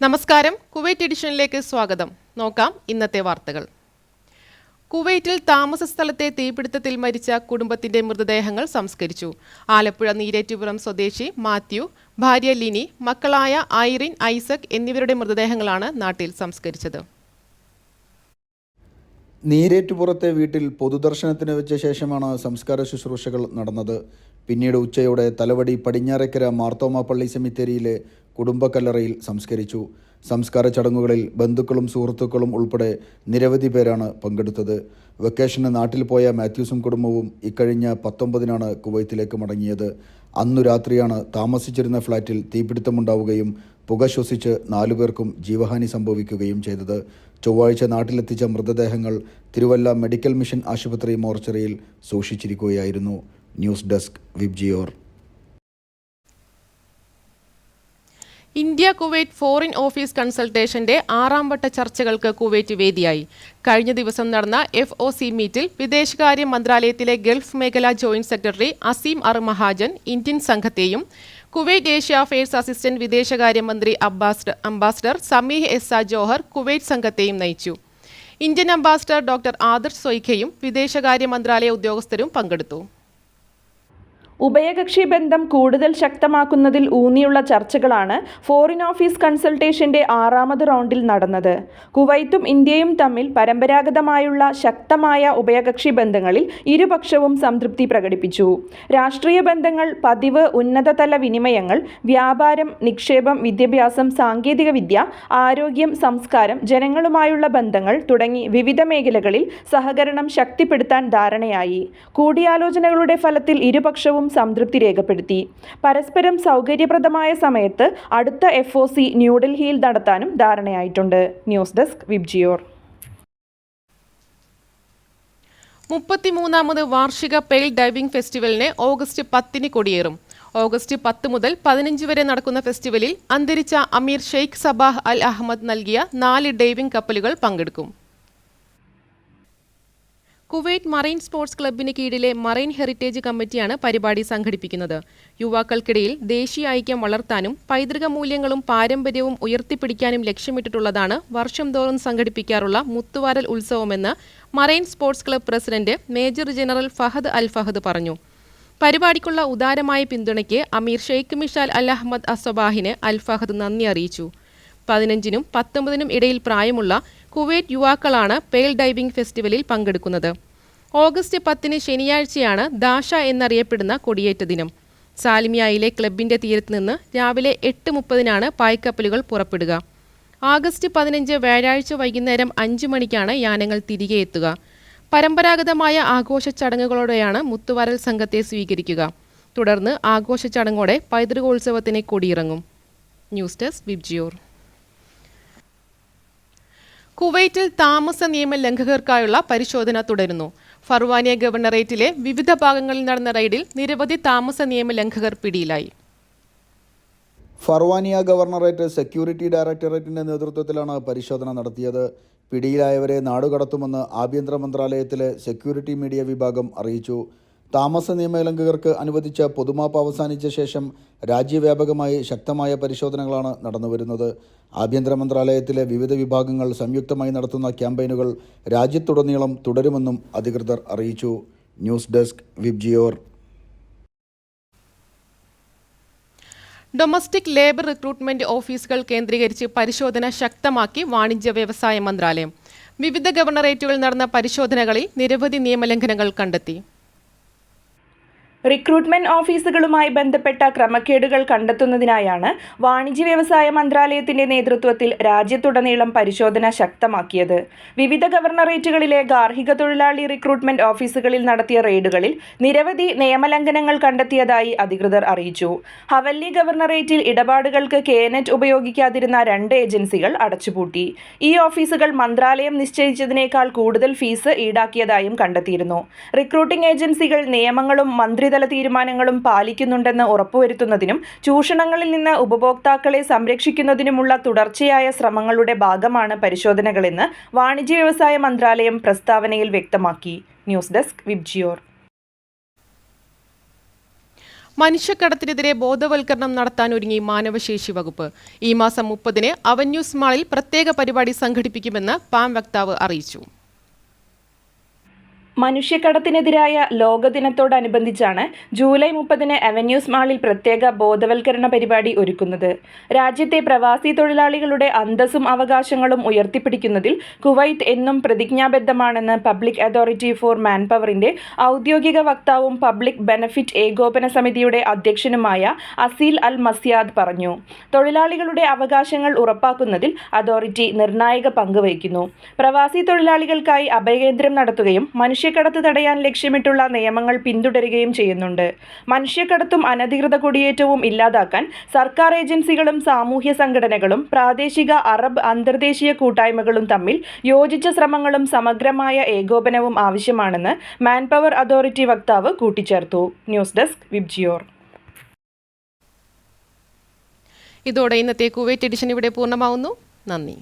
നമസ്കാരം. കുവൈറ്റ് എഡിഷനിലേക്ക് സ്വാഗതം. നോക്കാം ഇന്നത്തെ വാർത്തകൾ. കുവൈറ്റിൽ താമസ സ്ഥലത്തെ തീപിടുത്തത്തിൽ മരിച്ച കുടുംബത്തിന്റെ മൃതദേഹങ്ങൾ സംസ്കരിച്ചു. ആലപ്പുഴ നീരേറ്റുപുറം സ്വദേശി മാത്യു ഭാര്യ ലിനി മക്കളായ ഐറിൻ ഐസക് എന്നിവരുടെ മൃതദേഹങ്ങളാണ് നാട്ടിൽ സംസ്കരിച്ചത്. നീരേറ്റുപുറത്തെ വീട്ടിൽ പൊതുദർശനത്തിന് വെച്ച ശേഷമാണ് സംസ്കാര ശുശ്രൂഷകൾ നടന്നത്. പിന്നീട് ഉച്ചയോടെ തലവടി പടിഞ്ഞാറേക്കര മാർത്തോമ പള്ളി സെമിത്തേരിയിലെ കുടുംബക്കല്ലറയിൽ സംസ്കരിച്ചു. സംസ്കാര ചടങ്ങുകളിൽ ബന്ധുക്കളും സുഹൃത്തുക്കളും ഉൾപ്പെടെ നിരവധി പേരാണ് പങ്കെടുത്തത്. വെക്കേഷന് നാട്ടിൽ പോയ മാത്യൂസും കുടുംബവും ഇക്കഴിഞ്ഞ പത്തൊമ്പതിനാണ് കുവൈത്തിലേക്ക് മടങ്ങിയത്. അന്നു രാത്രിയാണ് താമസിച്ചിരുന്ന ഫ്ളാറ്റിൽ തീപിടുത്തമുണ്ടാവുകയും പുക ശ്വസിച്ച് നാലുപേർക്കും ജീവഹാനി സംഭവിക്കുകയും ചെയ്തത്. ചൊവ്വാഴ്ച നാട്ടിലെത്തിച്ച മൃതദേഹങ്ങൾ തിരുവല്ല മെഡിക്കൽ മിഷൻ ആശുപത്രി മോർച്ചറിയിൽ സൂക്ഷിച്ചിരിക്കുകയായിരുന്നു. News desk VIBGYOR. India Kuwait foreign office കൺസൾട്ടേഷന്റെ ആറാം വട്ട ചർച്ചകൾക്ക് കുവൈറ്റ് വേദിയായി. കഴിഞ്ഞ ദിവസം നടന്ന എഫ് ഒ സി മീറ്റിൽ വിദേശകാര്യ മന്ത്രാലയത്തിലെ ഗൾഫ് മേഖല joint secretary Aseem R Mahajan Indian സംഘത്തെയും കുവൈറ്റ് ഏഷ്യ അഫയേഴ്സ് അസിസ്റ്റന്റ് വിദേശകാര്യമന്ത്രി Abbas ambassador Sameeh S Johar Kuwait സംഘത്തെയും നയിച്ചു. ഇന്ത്യൻ അംബാസഡർ ഡോക്ടർ ആദർശ് സൊയ്ഖയും വിദേശകാര്യ മന്ത്രാലയ ഉദ്യോഗസ്ഥരും പങ്കെടുത്തു. ഉഭയകക്ഷി ബന്ധം കൂടുതൽ ശക്തമാക്കുന്നതിൽ ഊന്നിയുള്ള ചർച്ചകളാണ് ഫോറിൻ ഓഫീസ് കൺസൾട്ടേഷന്റെ ആറാമത് റൗണ്ടിൽ നടന്നത്. കുവൈത്തും ഇന്ത്യയും തമ്മിൽ പരമ്പരാഗതമായുള്ള ശക്തമായ ഉഭയകക്ഷി ബന്ധങ്ങളിൽ ഇരുപക്ഷവും സംതൃപ്തി പ്രകടിപ്പിച്ചു. രാഷ്ട്രീയ ബന്ധങ്ങൾ പതിവ് ഉന്നതതല വിനിമയങ്ങൾ വ്യാപാരം നിക്ഷേപം വിദ്യാഭ്യാസം സാങ്കേതികവിദ്യ ആരോഗ്യം സംസ്കാരം ജനങ്ങളുമായുള്ള ബന്ധങ്ങൾ തുടങ്ങി വിവിധ മേഖലകളിൽ സഹകരണം ശക്തിപ്പെടുത്താൻ ധാരണയായി. കൂടിയാലോചനകളുടെ ഫലത്തിൽ ഇരുപക്ഷവും സംതൃപ്തി രേഖപ്പെടുത്തി. പരസ്പരം സൗകര്യപ്രദമായ സമയത്ത് അടുത്ത എഫ് ഒ സി ന്യൂഡൽഹിയിൽ നടത്താനും ധാരണയായിട്ടുണ്ട്. ന്യൂസ് ഡെസ്ക് വിബ്ജിയോർ മുപ്പത്തിമൂന്നാമത് വാർഷിക പെയിൽ ഡൈവിംഗ് ഫെസ്റ്റിവലിന് ഓഗസ്റ്റ് പത്തിന് കൊടിയേറും. ഓഗസ്റ്റ് പത്ത് മുതൽ പതിനഞ്ച് വരെ നടക്കുന്ന ഫെസ്റ്റിവലിൽ അന്തരിച്ച Amir Sheikh Sabah Al Ahmad നൽകിയ നാല് ഡൈവിംഗ് കപ്പലുകൾ പങ്കെടുക്കും. കുവൈറ്റ് മറൈൻ സ്പോർട്സ് ക്ലബിന് കീഴിലെ മറൈൻ ഹെറിറ്റേജ് കമ്മിറ്റിയാണ് പരിപാടി സംഘടിപ്പിക്കുന്നത്. യുവാക്കൾക്കിടയിൽ ദേശീയ ഐക്യം വളർത്താനും പൈതൃക മൂല്യങ്ങളും പാരമ്പര്യവും ഉയർത്തിപ്പിടിക്കാനും ലക്ഷ്യമിട്ടിട്ടുള്ളതാണ് വർഷം തോറും സംഘടിപ്പിക്കാറുള്ള മുത്തുവാരൽ ഉത്സവമെന്ന് marine sports club president major general Fahad Al Fahad പറഞ്ഞു. പരിപാടിക്കുള്ള ഉദാരമായ പിന്തുണയ്ക്ക് അമീർ ഷെയ്ഖ് മിഷാൽ അൽ അഹമ്മദ് അസബാഹിന് അൽ ഫഹദ് നന്ദി അറിയിച്ചു. പതിനഞ്ചിനും പത്തൊമ്പതിനും ഇടയിൽ പ്രായമുള്ള കുവൈറ്റ് യുവാക്കളാണ് പേൾ ഡൈവിംഗ് ഫെസ്റ്റിവലിൽ പങ്കെടുക്കുന്നത്. ഓഗസ്റ്റ് പത്തിന് ശനിയാഴ്ചയാണ് ദാഷ എന്നറിയപ്പെടുന്ന കൊടിയേറ്റ ദിനം. സാലിമിയായിലെ ക്ലബിന്റെ തീരത്ത് നിന്ന് രാവിലെ എട്ട് മുപ്പതിനാണ് പായ്ക്കപ്പലുകൾ പുറപ്പെടുക. ആഗസ്റ്റ് പതിനഞ്ച് വ്യാഴാഴ്ച വൈകുന്നേരം അഞ്ച് മണിക്കാണ് യാനങ്ങൾ തിരികെ എത്തുക. പരമ്പരാഗതമായ ആഘോഷ ചടങ്ങുകളോടെയാണ് മുത്തുവരൽ സംഘത്തെ സ്വീകരിക്കുക. തുടർന്ന് ആഘോഷ ചടങ്ങോടെ പൈതൃകോത്സവത്തിന് കൊടിയിറങ്ങും. News desk VIBGYOR. കുവൈറ്റിൽ താമസ നിയമ ലംഘകർക്കായുള്ള പരിശോധന തുടരുന്നു. ഫർവാനിയ ഗവർണറേറ്റിലെ വിവിധ ഭാഗങ്ങളിൽ നടന്ന റെയ്ഡിൽ നിരവധി താമസ നിയമ ലംഘകർ പിടിയിലായി. ഫർവാനിയ ഗവർണറേറ്റ് സെക്യൂരിറ്റി ഡയറക്ടറേറ്റിന്റെ നേതൃത്വത്തിലാണ് പരിശോധന നടത്തിയത്. പിടിയിലായവരെ നാടുകടത്തുമെന്ന് ആഭ്യന്തര മന്ത്രാലയത്തിലെ സെക്യൂരിറ്റി മീഡിയ വിഭാഗം അറിയിച്ചു. താമസ നിയമലംഘകർക്ക് അനുവദിച്ച പൊതുമാപ്പ് അവസാനിച്ച ശേഷം രാജ്യവ്യാപകമായി ശക്തമായ പരിശോധനകളാണ് നടന്നുവരുന്നത്. ആഭ്യന്തര മന്ത്രാലയത്തിലെ വിവിധ വിഭാഗങ്ങൾ സംയുക്തമായി നടത്തുന്ന ക്യാമ്പയിനുകൾ രാജ്യത്തുടനീളം തുടരുമെന്നും അധികൃതർ അറിയിച്ചു. News desk VIBGYOR. Domestic labour recruitment ഓഫീസുകൾ കേന്ദ്രീകരിച്ച് പരിശോധന ശക്തമാക്കി വാണിജ്യ വ്യവസായ മന്ത്രാലയം. വിവിധ ഗവർണറേറ്റുകളിൽ നടന്ന പരിശോധനകളിൽ നിരവധി നിയമലംഘനങ്ങൾ കണ്ടെത്തി. റിക്രൂട്ട്മെന്റ് ഓഫീസുകളുമായി ബന്ധപ്പെട്ട ക്രമക്കേടുകൾ കണ്ടെത്തുന്നതിനായാണ് വാണിജ്യ വ്യവസായ മന്ത്രാലയത്തിന്റെ നേതൃത്വത്തിൽ രാജ്യത്തുടനീളം പരിശോധന ശക്തമാക്കിയത്. വിവിധ ഗവർണറേറ്റുകളിലെ ഗാർഹിക തൊഴിലാളി റിക്രൂട്ട്മെന്റ് ഓഫീസുകളിൽ നടത്തിയ റെയ്ഡുകളിൽ നിരവധി നിയമലംഘനങ്ങൾ കണ്ടെത്തിയതായി അധികൃതർ അറിയിച്ചു. ഹവല്ലി ഗവർണറേറ്റിൽ ഇടപാടുകൾക്ക് കേനെറ്റ് ഉപയോഗിക്കാതിരുന്ന രണ്ട് ഏജൻസികൾ അടച്ചുപൂട്ടി. ഈ ഓഫീസുകൾ മന്ത്രാലയം നിശ്ചയിച്ചതിനേക്കാൾ കൂടുതൽ ഫീസ് ഈടാക്കിയതായും കണ്ടെത്തിയിരുന്നു. റിക്രൂട്ടിംഗ് ഏജൻസികൾ നിയമങ്ങളും മന്ത്രി മന്ത്രിതല തീരുമാനങ്ങളും പാലിക്കുന്നുണ്ടെന്ന് ഉറപ്പുവരുത്തുന്നതിനും ചൂഷണങ്ങളിൽ നിന്ന് ഉപഭോക്താക്കളെ സംരക്ഷിക്കുന്നതിനുമുള്ള തുടർച്ചയായ ശ്രമങ്ങളുടെ ഭാഗമാണ് പരിശോധനകളെന്ന് വാണിജ്യ വ്യവസായ മന്ത്രാലയം പ്രസ്താവനയിൽ വ്യക്തമാക്കി. News desk VIBGYOR. മനുഷ്യക്കടത്തിനെതിരെ ബോധവൽക്കരണം നടത്താൻ ഒരുങ്ങി മാനവശേഷി വകുപ്പ്. ഈ മാസം മുപ്പതിന് അവന്യൂസ് മാളിൽ പ്രത്യേക പരിപാടി സംഘടിപ്പിക്കുമെന്ന് പാം വക്താവ് അറിയിച്ചു. മനുഷ്യക്കടത്തിനെതിരായ ലോകദിനത്തോടനുബന്ധിച്ചാണ് ജൂലൈ മുപ്പതിന് അവന്യൂസ് മാളിൽ പ്രത്യേക ബോധവൽക്കരണ പരിപാടി ഒരുക്കുന്നത്. രാജ്യത്തെ പ്രവാസി തൊഴിലാളികളുടെ അന്തസ്സും അവകാശങ്ങളും ഉയർത്തിപ്പിടിക്കുന്നതിൽ കുവൈത്ത് എന്നും പ്രതിജ്ഞാബദ്ധമാണെന്ന് പബ്ലിക് അതോറിറ്റി ഫോർ മാൻ പവറിന്റെ ഔദ്യോഗിക വക്താവും പബ്ലിക് ബെനഫിറ്റ് ഏകോപന സമിതിയുടെ അധ്യക്ഷനുമായ അസീൽ അൽ മസിയാദ് പറഞ്ഞു. തൊഴിലാളികളുടെ അവകാശങ്ങൾ ഉറപ്പാക്കുന്നതിൽ അതോറിറ്റി നിർണായക പങ്ക് വഹിക്കുന്നു. പ്രവാസി തൊഴിലാളികൾക്കായി അഭയകേന്ദ്രം നടത്തുകയും മനുഷ്യക്കടത്ത് തടയാൻ ലക്ഷ്യമിട്ടുള്ള നിയമങ്ങൾ പിന്തുടരുകയും ചെയ്യുന്നുണ്ട്. മനുഷ്യക്കടത്തും അനധികൃത കുടിയേറ്റവും ഇല്ലാതാക്കാൻ സർക്കാർ ഏജൻസികളും സാമൂഹ്യ സംഘടനകളും പ്രാദേശിക അറബ് അന്തർദേശീയ കൂട്ടായ്മകളും തമ്മിൽ യോജിച്ച ശ്രമങ്ങളും സമഗ്രമായ ഏകോപനവും ആവശ്യമാണെന്ന് മാൻപവർ അതോറിറ്റി വക്താവ് കൂട്ടിച്ചേർത്തു. News desk VIBGYOR. ഇതോടെ ഇന്നത്തെ കുവൈറ്റ് എഡിഷൻ ഇവിടെ പൂർണമാവുന്നു. നന്ദി.